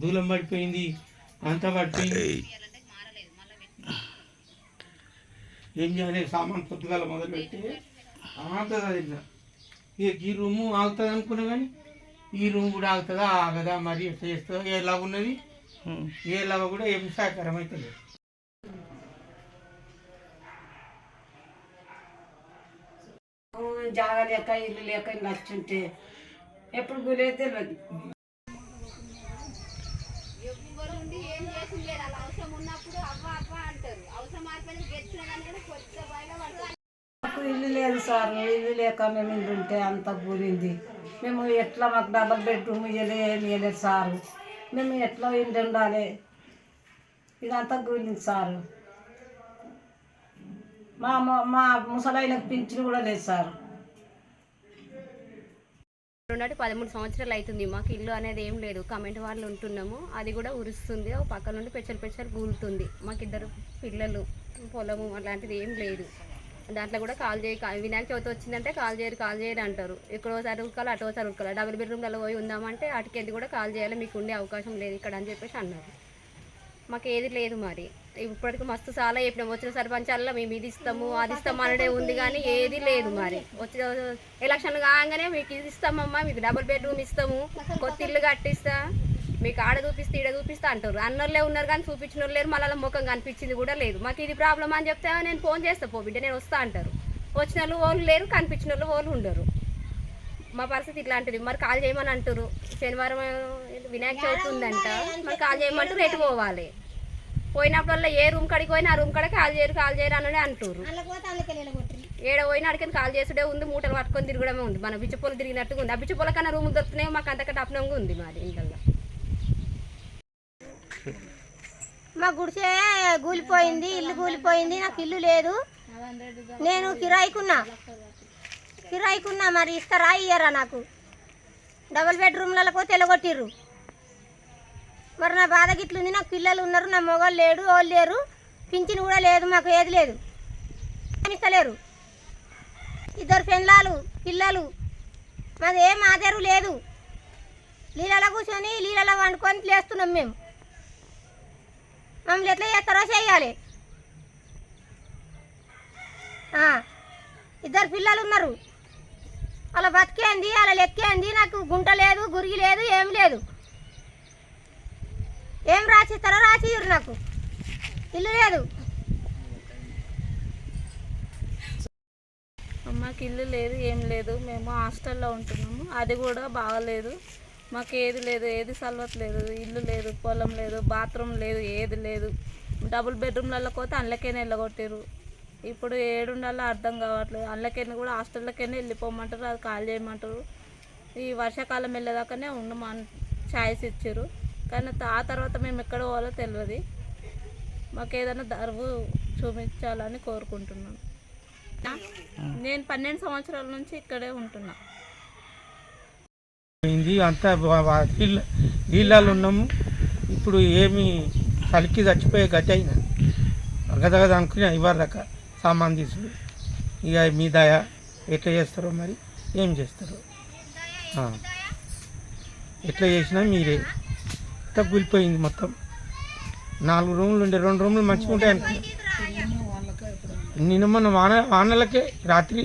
దూలం పడిపోయింది అంతా పడిపోయింది. ఏం చేయాలి? సామాన్ పొద్దుగాల మొదలు పెట్టి ఆగుతుంది అది ఇక ఈ రూము ఆగుతుంది అనుకున్నా కానీ ఈ రూమ్ కూడా ఆగుతుందా ఆగదా మరి ఎట్లా చేస్తుందో ఎలా ఉన్నది? ఏలాగా కూడా ఏం సహకారం అయితే లేదు. జాగా లేక ఇల్లు లేక నచ్చుంటే ఎప్పుడు గులేదు తెలియదు ఉండి ఏం చేసింది లేదు అలా అవసరం ఉన్నప్పుడు అవ్వ అవ్వ అంటారు. అవసరం మారిపోయిన గెలిచిన కూడా కొత్త బయట పడతారు. మాకు ఇల్లు లేదు సార్ ఇల్లు లేక మేము ఇల్లు ఉంటే అంత కూలింది మేము ఎట్లా మాకు డబల్ బెడ్రూమ్ ఇవ్వలే ఏమి ఇవ్వలేదు సారు. మేము ఎట్లా ఇంటి ఉండాలి? ఇదంతా కూలింది సారు. మా మా- మా ముసలాయిలకు పింఛను కూడా లేదు సార్. ఉన్నట్టు పదమూడు సంవత్సరాలు అవుతుంది మాకు ఇల్లు అనేది ఏం లేదు. కమెంట్ వాళ్ళు ఉంటున్నాము. అది కూడా ఉరుస్తుంది. ఒక పక్క నుండి పెచ్చలు పెచ్చలు గూలుతుంది. మాకు ఇద్దరు పిల్లలు పొలము అలాంటిది ఏం లేదు. దాంట్లో కూడా కాల్ చేయి. వినాయక చవితి వచ్చిందంటే కాల్ చేయరు కాల్ చేయరు అంటారు. ఇక్కడోసారి ఉరకాలి అటోసారి ఉరకాలి. డబుల్ బెడ్రూమ్లలో పోయి ఉందామంటే అటుకెళ్ళి కూడా కాల్ చేయాలి. మీకు ఉండే అవకాశం లేదు ఇక్కడ అని చెప్పేసి అన్నారు. మాకు ఏది లేదు మరి. ఇప్పటికి మస్తు చాలా చెప్పినాం. వచ్చిన సర్పంచాల్లో మేము ఇది ఇస్తాము అది ఇస్తాము అనడే ఉంది కానీ ఏది లేదు మరి. వచ్చిన ఎలక్షన్ కాగానే మీకు ఇది ఇస్తామమ్మా మీకు డబుల్ బెడ్రూమ్ ఇస్తాము కొత్త ఇల్లు కట్టిస్తా మీకు ఆడ చూపిస్తే ఈడ చూపిస్తా అంటారు. అన్నోళ్ళే ఉన్నారు కానీ చూపించిన వాళ్ళు లేరు మళ్ళీ ముఖం కనిపించింది కూడా లేదు. మాకు ఇది ప్రాబ్లం అని చెప్తే నేను ఫోన్ చేస్తా పో బిడ్డ నేను వస్తా అంటారు. వచ్చిన వాళ్ళు వాళ్ళు లేరు కనిపించిన వాళ్ళు వాళ్ళు ఉండరు. మా పరిస్థితి ఇట్లాంటిది. మరి కాల్ చేయమని అంటారు. శనివారం వినాయక చవితి ఉందంట. మరి కాల్ చేయమంటారు రేటు పోవాలి. పోయినప్పుడల్లా ఏ రూమ్ కాడికి పోయినా ఆ రూమ్ కాడ కాల్ చేయరు కాల్ చేయరు అని అంటారు ఏడ పోయినా అడిగిన కాల్ చేసుడే ఉంది మూటలు పట్టుకొని తిరగడమే ఉంది. మన బిచ్చపోలు తిరిగినట్టుగా ఉంది. ఆ బిచ్చపోల కన్నా రూమ్ దొరుకుతున్నాయి మాకు అంతకంటే అప్నంగా ఉంది మాది ఇంట్లో మా గుడిసే కూలిపోయింది ఇల్లు కూలిపోయింది నాకు ఇల్లు లేదు. నేను కిరాయికున్నా. కిరాయికున్నా మరి ఇస్తారా ఇయ్యరా నాకు. డబుల్ బెడ్రూమ్లలో తెలగొట్టిర్రు మరి నా బాధ గిట్లుంది నాకు పిల్లలు ఉన్నారు నా మొగలు లేడు వాళ్ళు లేరు. పింఛన్ కూడా లేదు మాకు ఏది లేదు. ఇస్తలేరు ఇద్దరు పెండ్లాలు పిల్లలు. మాది ఏం ఆధారు లేదు. నీళ్ళలో కూర్చొని నీళ్ళలో వండుకొని లేస్తున్నాం మేము. మమ్మల్ని ఎట్లా చేస్తారో చేయాలి. ఇద్దరు పిల్లలు ఉన్నారు. అలా బతికేంది అలా లెక్కేంది నాకు గుంట లేదు గురిగి లేదు ఏం లేదు. ఏం రాసిస్తారో రాసియ్యరు నాకు. ఇల్లు లేదు. మాకు ఇల్లు లేదు ఏం లేదు. మేము హాస్టల్లో ఉంటున్నాము. అది కూడా బాగలేదు. మాకు ఏది లేదు ఏది సలవట్లేదు ఇల్లు లేదు పొలం లేదు బాత్రూమ్ లేదు ఏది లేదు. డబుల్ బెడ్రూమ్లలో పోతే అందులోకైనా వెళ్ళగొట్టారు ఇప్పుడు ఏడుండాలో అర్థం కావట్లేదు. అందులోకైనా కూడా హాస్టల్లోకైనా వెళ్ళిపోమంటారు అది కాల్ చేయమంటారు. ఈ వర్షాకాలం వెళ్ళేదాకానే ఉండమని ఛాయిస్ ఇచ్చారు. కానీ ఆ తర్వాత మేము ఎక్కడ పోవాలో తెలియదు మాకు ఏదైనా దరువు చూపించాలని కోరుకుంటున్నాను నేను పన్నెండు సంవత్సరాల నుంచి ఇక్కడే ఉంటున్నా. పోయింది అంతా నీళ్ళలో ఉన్నాము. ఇప్పుడు ఏమి కలికి చచ్చిపోయే గతి అయినా గదగద గద అనుకుని ఇవ్వరు దాకా సామాన్ తీసుకు ఇక మీ దయ ఎట్లా చేస్తారో మరి ఏం చేస్తారు? ఎట్లా చేసినా మీరే. అంతా కూలిపోయింది మొత్తం. నాలుగు రూములు ఉండే రెండు రూములు మంచిగా ఉంటాయి అనుకున్నా నిన్న మొన్న వాన వానలకే రాత్రి.